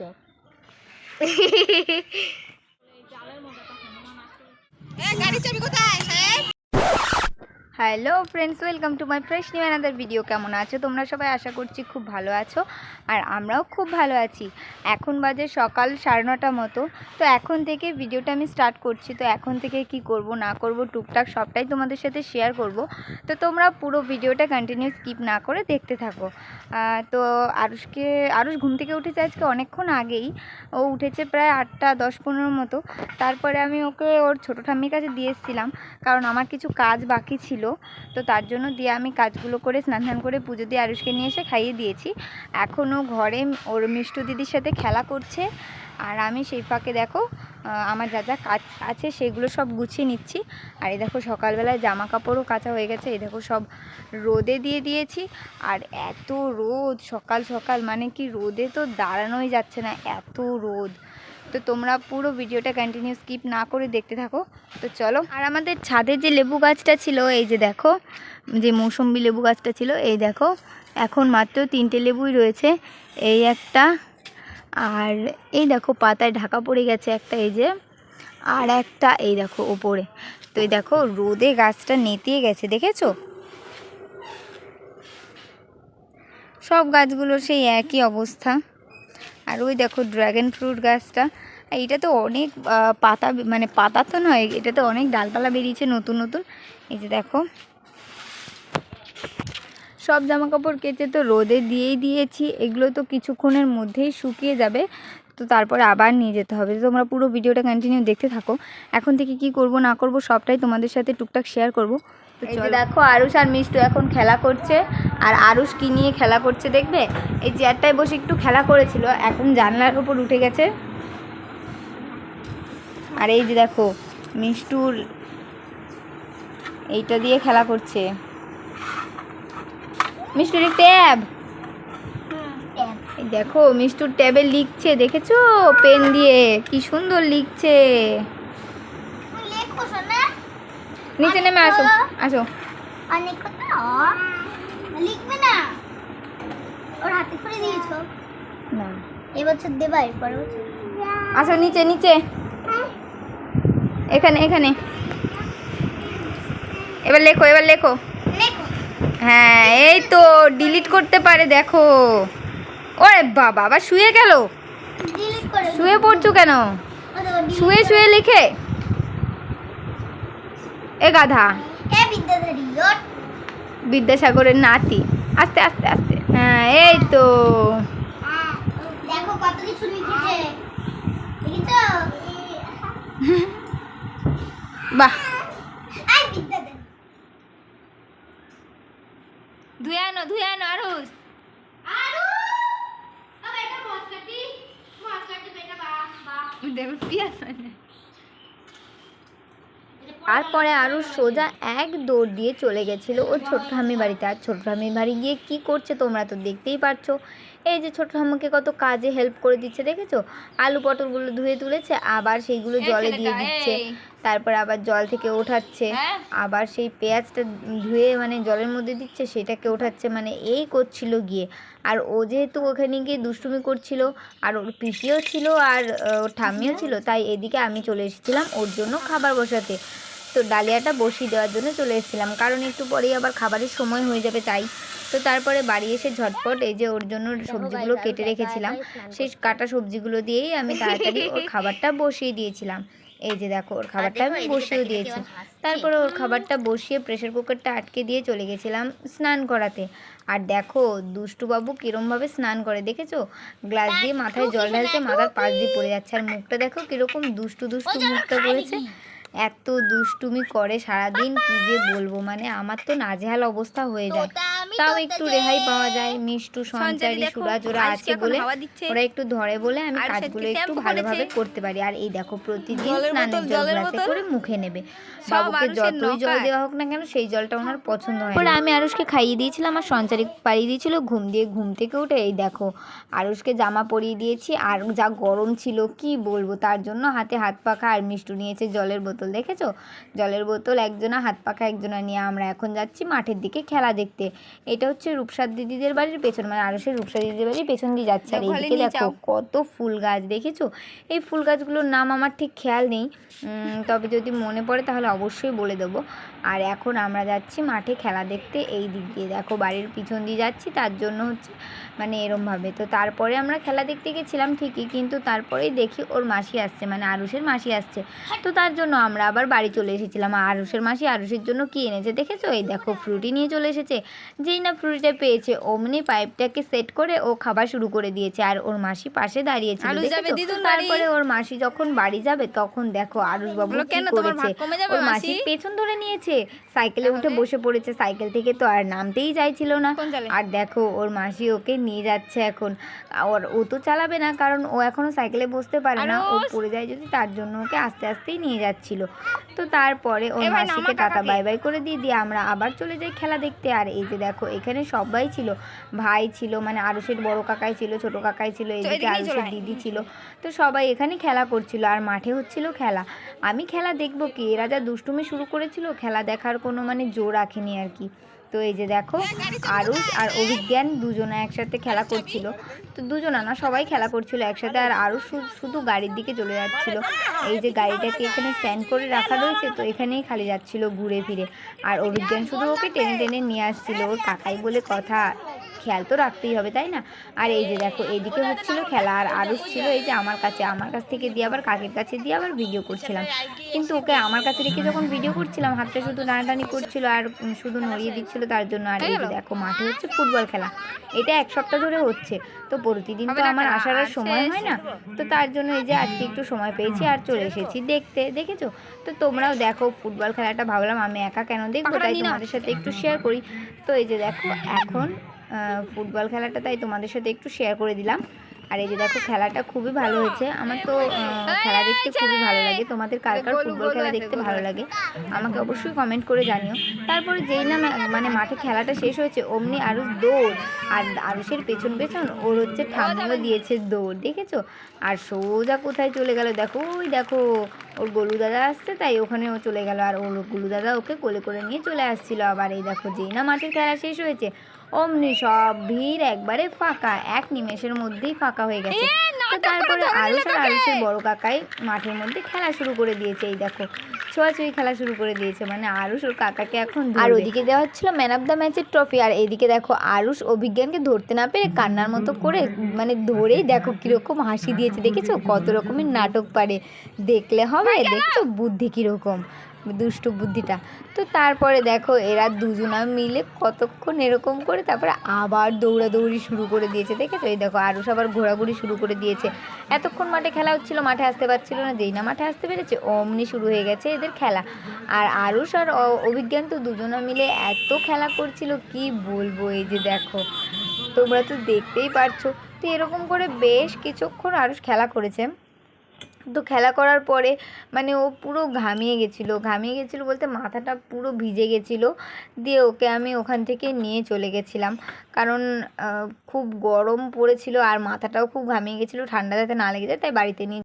করছ hello friends welcome to my fresh new another video কেমন আছো? তোমরা সবাই আশা করছি খুব ভালো আছো আর আমরাও খুব ভালো আছি। এখন বাজে সকাল সাড়ে নটা মতো। তো এখন থেকে ভিডিওটা আমি স্টার্ট করছি। তো এখন থেকে কি করব, না করব, টুকটাক সবটাই তোমাদের সাথে শেয়ার করব। তো তোমরা পুরো ভিডিওটা কন্টিনিউ স্কিপ না করে দেখতে থাকো। তো আরুষকে, আরুষ ঘুম থেকে উঠেছে আজকে অনেকক্ষণ আগেই। ও উঠেছে প্রায় আটটা দশ পনেরো মতো। তারপরে আমি ওকে ওর ছোটো ঠাম্মির কাছে দিয়ে এসেছিলাম। কারণ আমার কিছু কাজ বাকি ছিল। তো তার জন্য দিয়ে আমি কাজগুলো করে, স্নান ধান করে পুজো দিয়ে আরুষকে নিয়ে এসে খাইয়ে দিয়েছি। এখনও ঘরে ওর মিষ্টু দিদির সাথে খেলা করছে। আর আমি সেই ফাঁকে দেখো আমার যা যা কাজ আছে সেগুলো সব গুছিয়ে নিচ্ছি। আর এই দেখো সকালবেলায় জামা কাপড়ও কাচা হয়ে গেছে। এই দেখো সব রোদে দিয়ে দিয়েছি। আর এত রোদ, সকাল সকাল মানে কি রোদে তো দাঁড়ানোই যাচ্ছে না, এত রোদ। তো তোমরা পুরো ভিডিওটা কন্টিনিউ স্কিপ না করে দেখতে থাকো। তো চলো। আর আমাদের ছাদে যে লেবু গাছটা ছিল, এই যে দেখো, যে মৌসম্বি লেবু গাছটা ছিল, এই দেখো, এখন মাত্র তিনটে লেবুই রয়েছে। এই একটা, আর এই দেখো, পাতায় ঢাকা পড়ে গেছে একটা, এই যে, আর একটা, এই দেখো, ওপরে। তো এই দেখো, রোদে গাছটা নেতিয়ে গেছে, দেখেছ? সব গাছগুলোর সেই একই অবস্থা। আর ওই দেখো ড্রাগন ফ্রুট গাছটা। আর এটা তো অনেক পাতা মানে পাতা তো নয় এটা তো অনেক ডালপালা বেরিয়েছে নতুন নতুন। এই যে দেখো। সব জামা কাপড় কেচে তো রোদে দিয়েই দিয়েছি এগুলো তো কিছুক্ষণের মধ্যেই শুকিয়ে যাবে। তো তারপরে আবার নিয়ে যেতে হবে। তো তোমরা পুরো ভিডিওটা কন্টিনিউ দেখতে থাকো। এখন থেকে কি করব না করব সবটাই তোমাদের সাথে টুকটাক শেয়ার করব। এই যে দেখো আরুষ আর মিষ্টু এখন খেলা করছে। আর আরুষ কি নিয়ে খেলা করছে দেখবে? এই চেয়ারটায় বসে একটু খেলা করেছিল এখন জানলার উপর উঠে গেছে। আর এই যে দেখো মিষ্টুর এইটা দিয়ে খেলা করছে। মিষ্টুর ট্যাব। এই দেখো মিষ্টুর ট্যাবে লিখছে দেখেছ? পেন দিয়ে। কি সুন্দর লিখছে। নিচে নেমে আসো আসো। অনেক কথা লিখবে না। ওর হাতে করে দিয়েছ না এবছর দেবা এরপর আসো নিচে নিচে। এখানে এখানে। এবার লেখো এবার লেখো। হ্যাঁ এই তো ডিলিট করতে পারে দেখো। ওরে বাবা আবার শুয়ে গেল? শুয়ে পড়ছো কেন? শুয়ে শুয়ে লিখে? এ গাধা। বিদ্যাসাগরের নাতি। আস্তে আস্তে আস্তে। হ্যাঁ এই তো। দেখো কত কিছু লিখেছে। দেখেছ? বাহ। ধুয়ে আনো ধুয়ে আরও আরু তারপরে আরও সোজা এক দৌড় দিয়ে চলে গেছিল ওর ছোট ঠাম্মি বাড়িতে। আর ছোট ঠাম্মির বাড়ি গিয়ে কি করছে তোমরা তো দেখতেই পারছ। এই যে ছোট ঠাম্মাকে কত কাজে হেল্প করে দিচ্ছে দেখেছ? আলু পটলগুলো ধুয়ে তুলেছে আবার সেইগুলো জলে দিয়ে দিচ্ছে। তারপর আবার জল থেকে ওঠাচ্ছে। আবার সেই পেঁয়াজটা ধুয়ে মানে জলের মধ্যে দিচ্ছে সেটাকে ওঠাচ্ছে মানে এই করছিল গিয়ে। আর ও যেহেতু ওখানে গিয়ে দুষ্টুমি করছিল আর ওর পিসিও ছিল আর ওর ঠাম্মিও ছিল তাই এদিকে আমি চলে এসেছিলাম ওর জন্য খাবার বসাতে। তো ডালিয়াটা বসিয়ে দেওয়ার জন্য চলে এসেছিলাম। কারণ একটু পরেই আবার খাবারের সময় হয়ে যাবে তাই। তো তারপরে বাড়ি এসে ঝটপট এই যে ওর জন্য সবজিগুলো কেটে রেখেছিলাম। সেই কাটা সবজিগুলো দিয়েই আমি তাড়াতাড়ি ওর খাবারটা বসিয়ে দিয়েছিলাম। এই যে দেখো ওর খাবারটা আমি বসিয়েও দিয়েছি। তারপরে ওর খাবারটা বসিয়ে প্রেশার কুকারটা আটকে দিয়ে চলে গেছিলাম স্নান করাতে। আর দেখো দুষ্টুবাবু কিরমভাবে স্নান করে দেখেছ? গ্লাস দিয়ে মাথায় জল ঢালছে মাথার পাশ দিয়ে পড়ে যাচ্ছে। আর মুখটা দেখো কীরকম দুষ্টু দুষ্টু মুখটা করেছে। এত দুষ্টুমি করে সারাদিন কি যে বলব? মানে আমার তো নাজেহাল অবস্থা হয়ে যায়। তাও একটু রেহাই পাওয়া যায়। মিষ্টু সঞ্চারী সুরাজ ওরা আছে বলে ওরা একটু ধরে বলে আমি কাজগুলো একটু ভালোভাবে করতে পারি। আর এই দেখো প্রতিদিন স্নানের জল গ্লাসে করে মুখে নেবে। বাবুকে যতই জল দেওয়া হোক না কেন সেই জলটা ওনার পছন্দ হয় পরে আমি আরুষকে খাইয়ে দিয়েছিলাম আর সঞ্চারী পাড়িয়ে দিয়েছিল ঘুম দিয়ে ঘুম থেকে উঠে এই দেখো আরুষকে জামা পরিয়ে দিয়েছি। আর যা গরম ছিল কি বলব? তার জন্য হাতে হাত পাখা আর মিষ্টু নিয়েছে জলের বোতল। বোতল দেখেছ? জলের বোতল একজনা হাত পাখা একজনা নিয়ে আমরা এখন যাচ্ছি মাঠের দিকে খেলা দেখতে। এটা হচ্ছে রূপসার দিদিদের বাড়ির পেছন মানে আরসের রূপসার দিদিদের বাড়ির পেছন দিয়ে যাচ্ছে। আর দেখো, এইদিকে দেখো কত ফুল গাছ দেখেছ? এই ফুল গাছগুলোর নাম আমার ঠিক খেয়াল নেই। তবে যদি মনে পড়ে তাহলে অবশ্যই বলে দেবো। আর এখন আমরা যাচ্ছি মাঠে খেলা দেখতে এই দিক দিয়ে। দেখো বাড়ির পিছন দিয়ে যাচ্ছি তার জন্য হচ্ছে মানে এরমভাবে তো তারপরে আমরা খেলা দেখতে গেছিলাম ঠিকই কিন্তু তারপরেই দেখি ওর মাসি আসছে মানে আরুষের মাসি আসছে। তো তার জন্য আমরা আবার বাড়ি চলে এসেছিলাম। আরুষের মাসি আরুষের জন্য কি এনেছে দেখেছ? এই দেখো ফ্রুটি নিয়ে চলে এসেছে। যেই না ফ্রুটিটা পেয়েছে অমনি পাইপটাকে সেট করে ও খাবার শুরু করে দিয়েছে। আর ওর মাসি পাশে বাড়ি। তারপরে ওর মাসি যখন বাড়ি যাবে তখন দেখো আরুষ বাবু কি কেন করেছে? ওর মাসি? পেছন ধরে নিয়েছে। সাইকেলে উঠে বসে পড়েছে। সাইকেল থেকে তো আর নামতেই চাইছিল না। আর দেখো ওর মাসি ওকে নিয়ে যাচ্ছে এখন। আর ও তো চালাবে না কারণ ও এখনও সাইকেলে বসতে পারে না। ও পড়ে যায় যদি তার জন্য ওকে আস্তে আস্তেই নিয়ে যাচ্ছিল। তো তারপরে ওর মাসিকে টাটা বাই বাই করে দিয়ে দিয়ে আমরা আবার চলে যাই খেলা দেখতে। আর এই যে দেখো এখানে সবাই ছিল। ভাই ছিল মানে আরুষের বড় কাকাই ছিল ছোট কাকাই ছিল এদিকে আরুষের দিদি ছিল। তো সবাই এখানে খেলা করছিল। আর মাঠে হচ্ছিল খেলা। আমি খেলা দেখব কি? এরা যা দুষ্টুমি শুরু করেছিল খেলা দেখার কোনো মানে জোর রাখেনি আর কি। তো এই যে দেখো, আরুষ আর অভিজ্ঞান দুজনা একসাথে খেলা করছিল। তো দুজনা না, সবাই খেলা করছিল একসাথে আর আরুষ শুধু গাড়ির দিকে চলে যাচ্ছিল। এই যে গাড়িটাকে এখানে স্ট্যান্ড করে রাখা রয়েছে, তো এখানেই খালি যাচ্ছিল ঘুরে ফিরে। আর অভিজ্ঞান শুধু ওকে টেনে টেনে নিয়ে আসছিল, ওর কাকাই বলে কথা। খেয়াল তো রাখতেই হবে তাই না? আর এই যে দেখো এইদিকে হচ্ছিল খেলা আর আরুষ ছিল এই যে আমার কাছে আমার কাছ থেকে দিয়ে আবার কাকের কাছে দিয়ে আবার ভিডিও করছিলাম। কিন্তু ওকে আমার কাছে রেখে যখন ভিডিও করছিলাম হাতটা শুধু টানাটানি করছিল আর শুধু নড়িয়ে দিচ্ছিল তার জন্য। আর এই যে দেখো মাঠে হচ্ছে ফুটবল খেলা। এটা এক সপ্তাহ ধরে হচ্ছে। তো প্রতিদিন তো আমার আসার আর সময় হয় না। তো। তার জন্য এই যে আজকে একটু সময় পেয়েছি আর চলে এসেছি দেখতে দেখেছ? তো তোমরাও দেখো ফুটবল খেলাটা ভাবলাম আমি একা কেন দেখব? তাই। তোমাদের সাথে একটু শেয়ার করি। তো এই যে দেখো এখন ফুটবল খেলাটা তাই তোমাদের সাথে একটু শেয়ার করে দিলাম। আর এই যে দেখো খেলাটা খুবই ভালো হয়েছে। আমার তো খেলা দেখতে খুবই ভালো লাগে। তোমাদের কার কার ফুটবল খেলা দেখতে ভালো লাগে আমাকে অবশ্যই কমেন্ট করে জানিও। তারপরে যেই না মানে মাঠে খেলাটা শেষ হয়েছে অমনি আরও দৌড়। আর আরুষের পেছন পেছন ওর হচ্ছে ঠাম্মিও দিয়েছে দৌড় দেখেছ? আর সোজা কোথায় চলে গেল? দেখো ওই দেখো ওর গোলু দাদা আসছে তাই ওখানে ও চলে গেল। আর ওর গোলু দাদা ওকে কোলে করে নিয়ে চলে আসছিল। আবার এই দেখো যেই না মাঠের খেলা শেষ হয়েছে অমনি সব ভিড় একবারে ফাঁকা। এক নিমেষের মধ্যেই ফাঁকা হয়ে গেছে। তো তারপরে আরুষ আর আরুষের বড় কাকাই মাঠের মধ্যে খেলা শুরু করে দিয়েছে এই দেখো। ছোঁয়াছুঁয়ি খেলা শুরু করে দিয়েছে মানে আরুষ ওর কাকাকে এখন আর ওদিকে দেওয়া হচ্ছিল ম্যান অফ দ্য ম্যাচের ট্রফি আর এদিকে দেখো আরুষ অভিজ্ঞানকে ধরতে না পেরে কান্নার মতো করে মানে ধরেই দেখো কীরকম হাসি দিয়েছে দেখেছ? কত রকমের নাটক পারে দেখলে হবে দেখছ বুদ্ধি কীরকম। দুষ্টু বুদ্ধিটা। তো তারপরে দেখো এরা দুজনা মিলে কতক্ষণ এরকম করে তারপরে আবার দৌড়াদৌড়ি শুরু করে দিয়েছে, দেখেছ? এই দেখো আরুষ আবার ঘোরাঘুরি শুরু করে দিয়েছে। এতক্ষণ মাঠে খেলা হচ্ছিল, মাঠে আসতে পারছিল না। যেই না মাঠে আসতে পেরেছে, অমনি শুরু হয়ে গেছে এদের খেলা। আর আরুষ আর অভিজ্ঞান তো দুজনা মিলে এত খেলা করছিল, কি বলব? এই যে দেখো, তোমরা তো দেখতেই পারছ। তো এরকম করে বেশ কিছুক্ষণ আরুষ খেলা করেছে। তো খেলা করার পরে মানে ও পুরো ঘামিয়ে গেছিল। ঘামিয়ে গেছিল বলতে মাথাটা পুরো ভিজে গেছিল। দিয়ে ওকে আমি ওখান থেকে নিয়ে চলে গেছিলাম। কারণ খুব গরম পড়েছিল আর মাথাটাও খুব ঘামিয়ে গেছিল। ঠান্ডা যাতে না লেগে যায়, তাই বাড়িতে নিয়ে